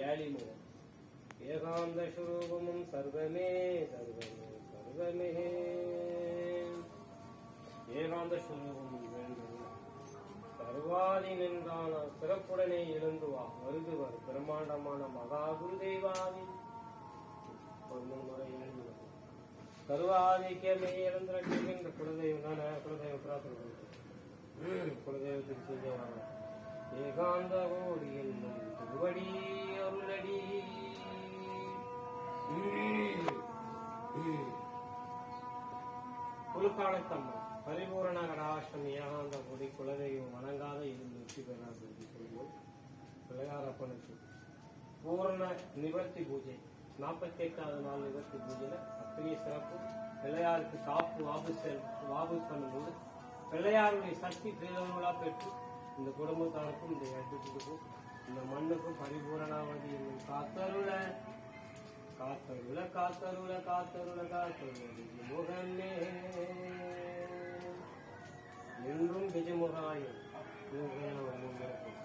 ஏழிமுகம் ஏகாந்த சுரூபமும் சர்வமே சர்வமே சர்வமே ஏகாந்த சுரூபமும் வேண்டும் சர்வாதி நின்றான சிறப்புடனே எழுந்து வா வருதுவர் பிரம்மாண்டமான மகா குருதேவாவி ஒரு முறை எழுந்து சர்வாதிக்கமே எழுந்திருக்கின்ற குலதெய்வம் தானே குலதெய்வ பிரார்த்தனை குலதெய்வத்திற்கு ஏகாந்த ஓடி என்னும் புலுக்காலத்தம்மா பரிபூரண கடாஷ்டம் ஏகாந்த கொடி குலதெய்வம் வணங்காத இருந்து வெற்றி பெறார் என்று சொல்வோம் பிள்ளையாரப்பனுக்கு பூரண நிவர்த்தி பூஜை. நாற்பத்தி எட்டாவது நாள் நிவர்த்தி பூஜையில அத்தனை சிறப்பு. பிள்ளையாருக்கு காப்பு வாபு செல் வாபு பண்ணும்போது பிள்ளையாருடைய சக்தி பிரயோகங்களா பெற்று இந்த குடும்பத்தாருக்கும் இந்த இடத்துக்கும் இந்த மண்ணுக்கும் பரிபூரணாவதி என்னும் காத்தருள காத்தருள காத்தருள காத்தருள காத்தருள முகமே yung video mo ka ngayon. Yung kailangan mo.